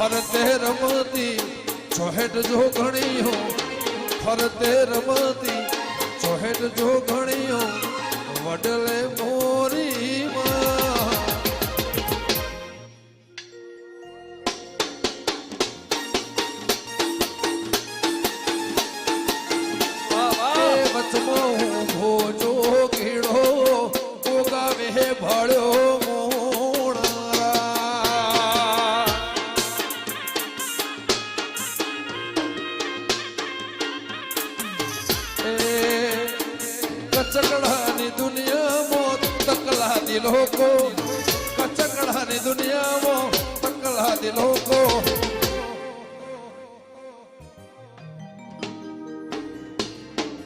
ફરતે રમતી ચોહેટ જો ઘણીઓ ફરતે રમતી ચોહેટ જો ઘણીઓ વડલે મોરી તકલાદી લોકો કચકડાની દુનિયામાં તકલાદી લોકો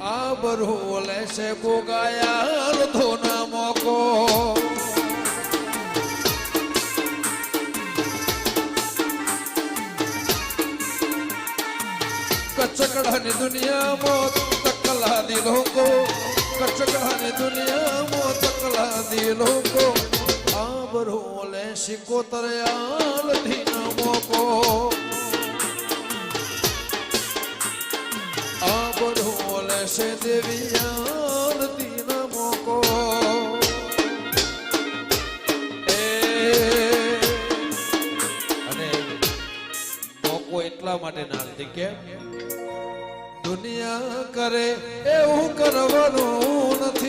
આ બરો લેશે ગોગાયા ધોના મોકો કચકડાની દુનિયામાં તકલાદી લોકો કચકડાની દુનિયામાં મોકો. એટલા માટે ના લીધી કે દુનિયા કરે એવું કરવાનું નથી.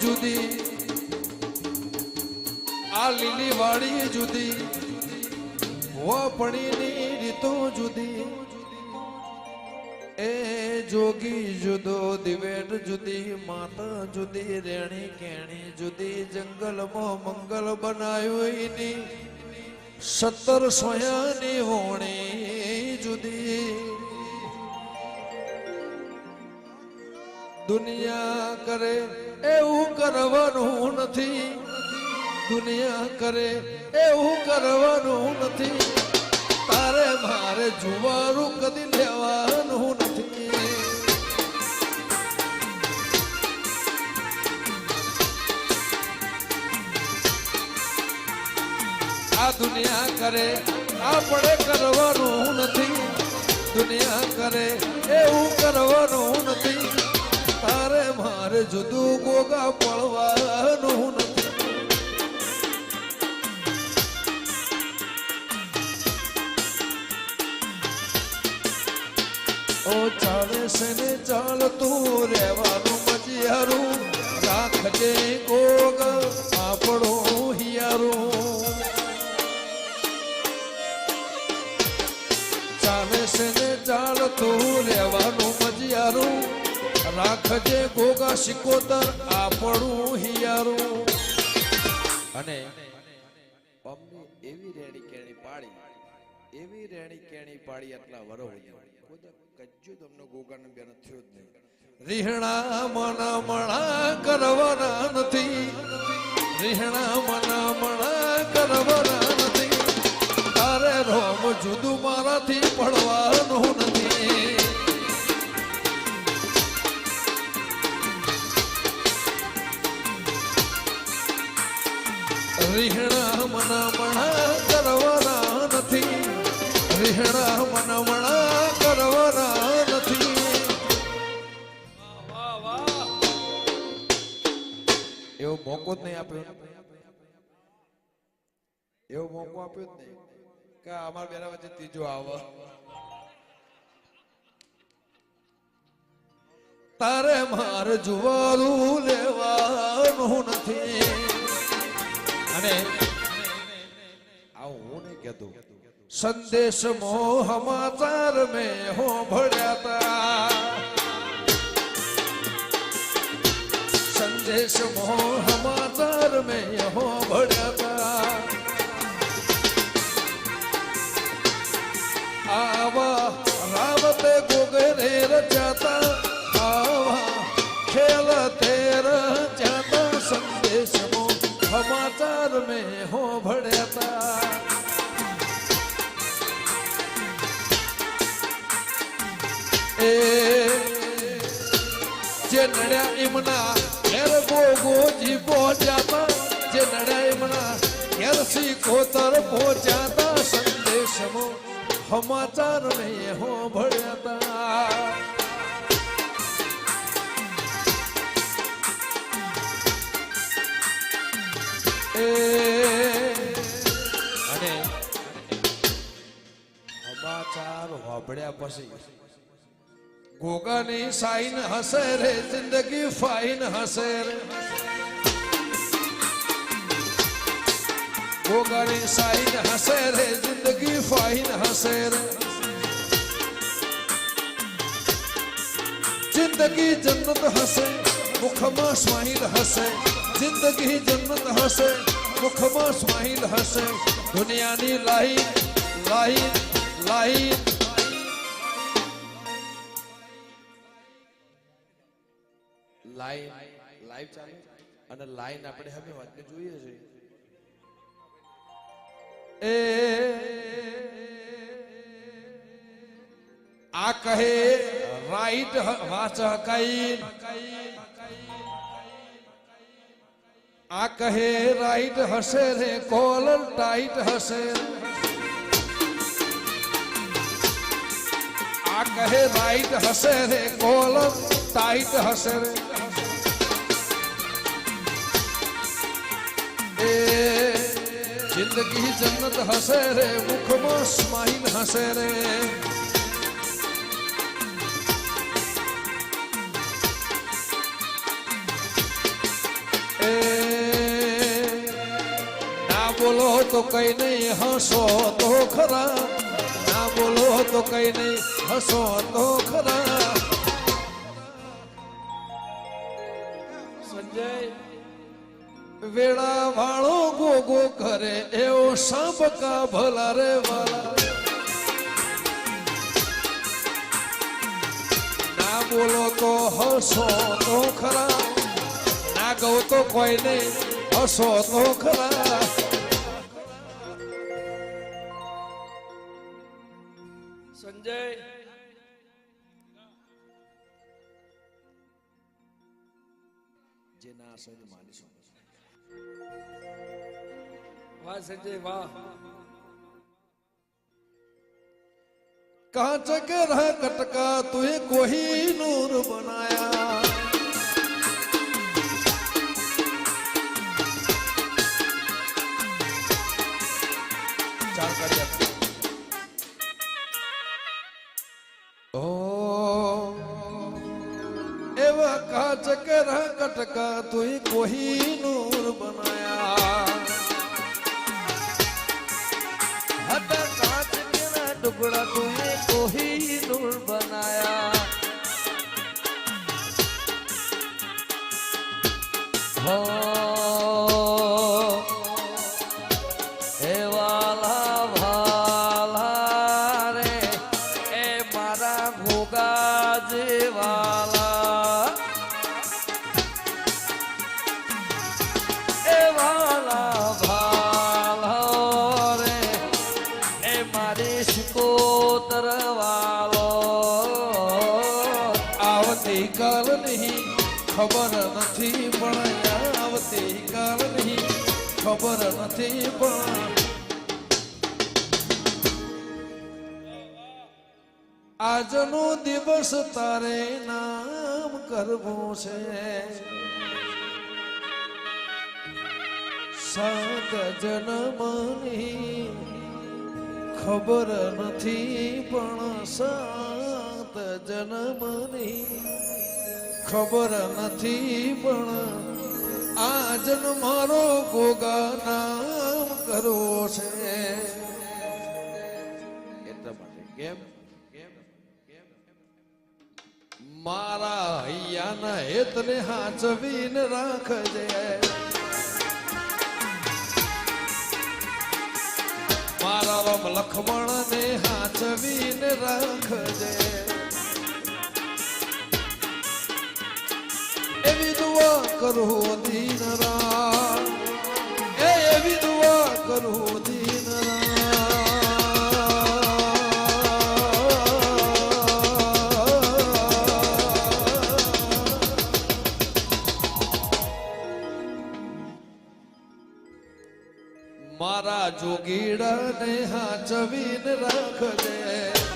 જુદી. આ લીલી વાળી જુદી. વપણીની રીતો જુદી. એ જોગી જુદો, દિવેટ જુદી, માતા જુદી, રેણી કેણી જુદી, જંગલમાં મંગલ બનાવ્યું સત્તર સોયાની હોણી જુદી. દુનિયા કરે, એવું કરવાનું નથી. દુનિયા કરે, એવું કરવાનું નથી. તારે મારે જુવારું કદી લેવાનું નથી. આ દુનિયા કરે, આપણે કરવાનું નથી. દુનિયા કરે, એવું કરવાનું નથી. તારે મારે જુદું ગોગા પડવાનું ઓ ચાલે છે ને ચાલતું રહેવાનું મજિયારું રાખજે ગોગ, આપણો હિયારું. ચાલે છે ને ચાલતું રહેવાનું મજિયારું રાખજે ગોગા શિકોતર આપણું હિયારું. અને અમને એવી રેણી કેણી પાડી, એવી રેણી કેણી પાડી આટલા વરો કજ્જુ તમને ગોગાને બેન થયો જ નહીં. રીહણા મના મણા કરવાના નથી. રીહણા મના મણા કરવાના નથી. તારે રોમ જુદું મારાથી પડવાનું નથી. રીહણા મનામણા કરવાના નથી. રીહણા મના કરવાના નથી એવો મોકો જ નહીં આપ્યો. એવો મોકો આપ્યો જ નહીં કે અમારા બેના વચ્ચે ત્રીજો આવે. તારે મારે જુવારું લેવાનું નથી. અને આવું હું નહીં કહેતો. સંદેશ મોહ માતાર મેં હો ભળ્યા સંદેશ મોહ માતાર મેં હો ભળ્યા આવા રાવતે ગોગરે રચાતા જે નડ્યા એમના ઘેર ગોગોજી પહોંચ્યા જે નડાઈમણા ઘેર સી કોતર પહોંચ્યા તા સંદેશમાં સમાચાર મેં હો ભળ્યા તા અને, સમાચાર વાપડ્યા પછી ગોગાની સાઈન હસે રે, જિંદગી ફાઈન હસે રે. ગોગાની સાઈન હસે રે, જિંદગી ફાઈન હસે રે. જિંદગી જન્નત હસે મુખમાં સ્માઈલ હસે જિંદગી જન્નત હસે મુખમાં સ્માઈલ હસે દુનિયાની line line line. Line live ચાલે. અને લાઈન આપણે હવે વાતને જોઈએ છે. એ, આ કહે, રાઈટ વાચ હકાઈ આ કહે, રાઈટ હશે રે કોલર ટાઈટ હશે. આ કહે, રાઈટ હશે રે કોલર ટાઈટ હશે રે. જિંદગી જન્નત હશે રે મુખમાં સ્માઈલ હશે રે એ ના બોલો તો કઈ નહીં હસો તો ખરા ના બોલો તો કઈ નહીં હસો તો ખરા સંજય વેળા વાળો ગોગો કરે એવો સાંભકા ભલા રે વાલા. ના બોલો તો હસો તો ખરા ના ગૌ તો કોઈ નહીં હસો તો ખરા. સંજય જે ના હશે માનીશું. વાહ સંજય વાહ. કાંચ કે રહ કટકા તુએ કોહી નૂર બનાયા? ખબર નથી પણ આજનો દિવસ તારે નામ કરવું છે સાત જન્મની ખબર નથી પણ સાત જન્મની ખબર નથી પણ આ જન્મ મારો ગોગા નામ કરવો છે. એટલા માટે કેમ? મારા હૈયાના હેતને હાચવીને રાખજે. મારા રમ લખમણને હાચવીને રાખજે. વિધવા કરું દીન રાત એ એવી દુઆ દીન મારા જોગીડા ને હાચવીને રાખજે.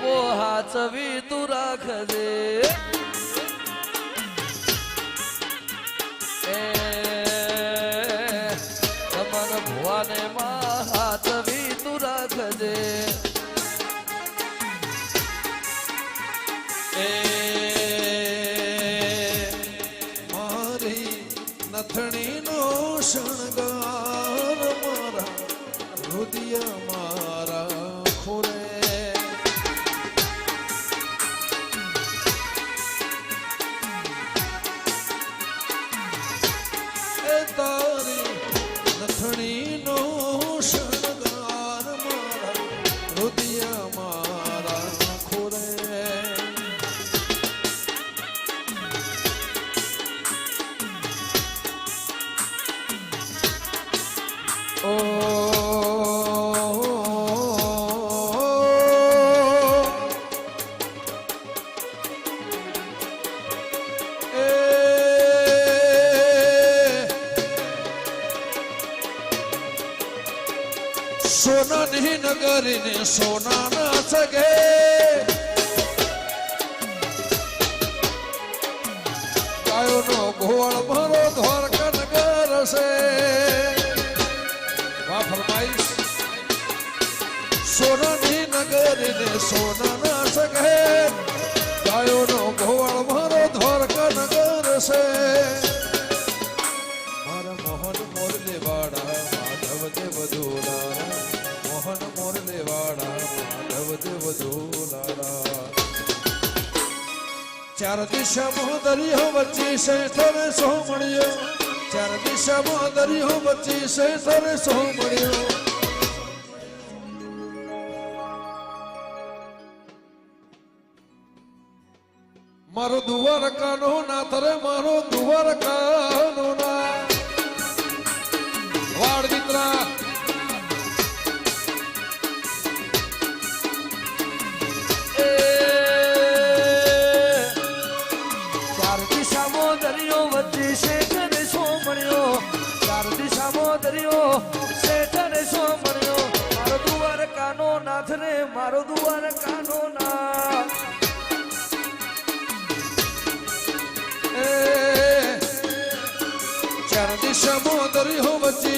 પોહા ચવી તું રાખજે ભગવાને માં હાથ વી તું રાખજે સોનાની નગરીને સોના ના સગે. ગાયોનો ઘોળ મારો ધોરકન કરશે વાહ ફરમાઈશ. સોનાની નગરીને સોના ચાર દિશામાં દરિયો વચ્ચે શેઠરે સો મળ્યો. ચાર દિશામાં દરિયો વચ્ચે શેઠરે સો મળ્યો. મારો દુવારકાનો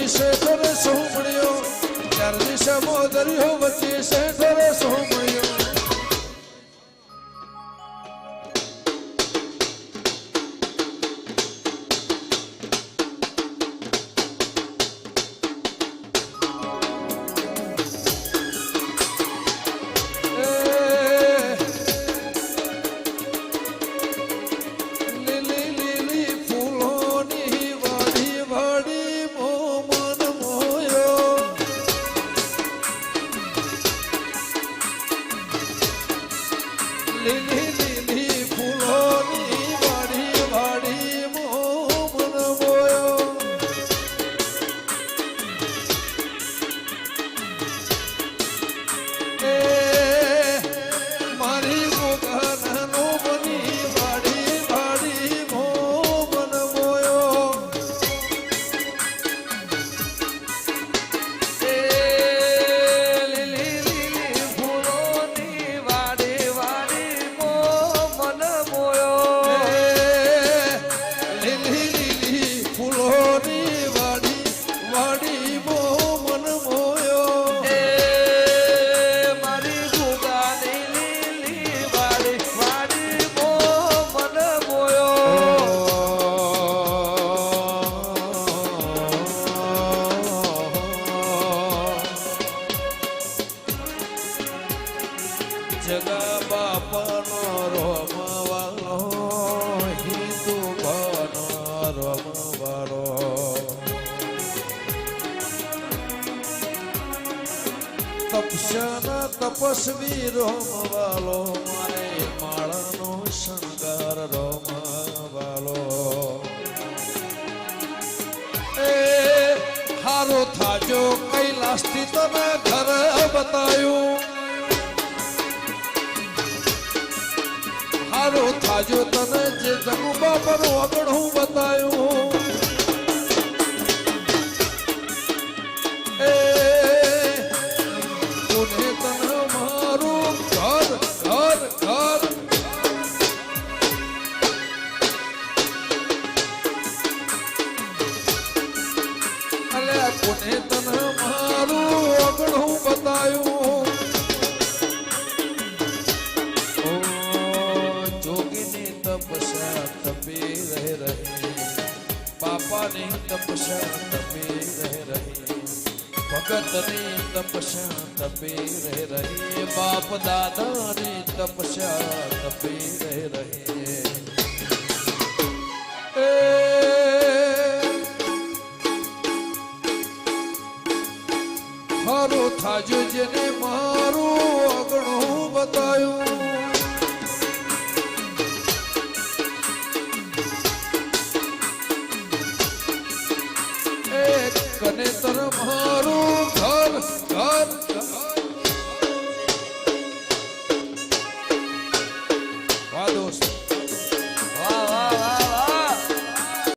દિશે તોરે સોમણ્યો ચાર દિશા મોદર્યો વચ્ચે સે તોરે સોમણ્યો તપસન તપસ્વી રોમવાલો મારે માળનો શણગાર રોમવાલો. એ હારો થાજો કૈલાસથી તમે ઘર બતાયું. હારો થાજો તને જે જગુબા પર ઓગણું બતાયું. તપસ્યા તપે રહે રહે બાપ દાદાની તપસ્યા તપે રહે રહી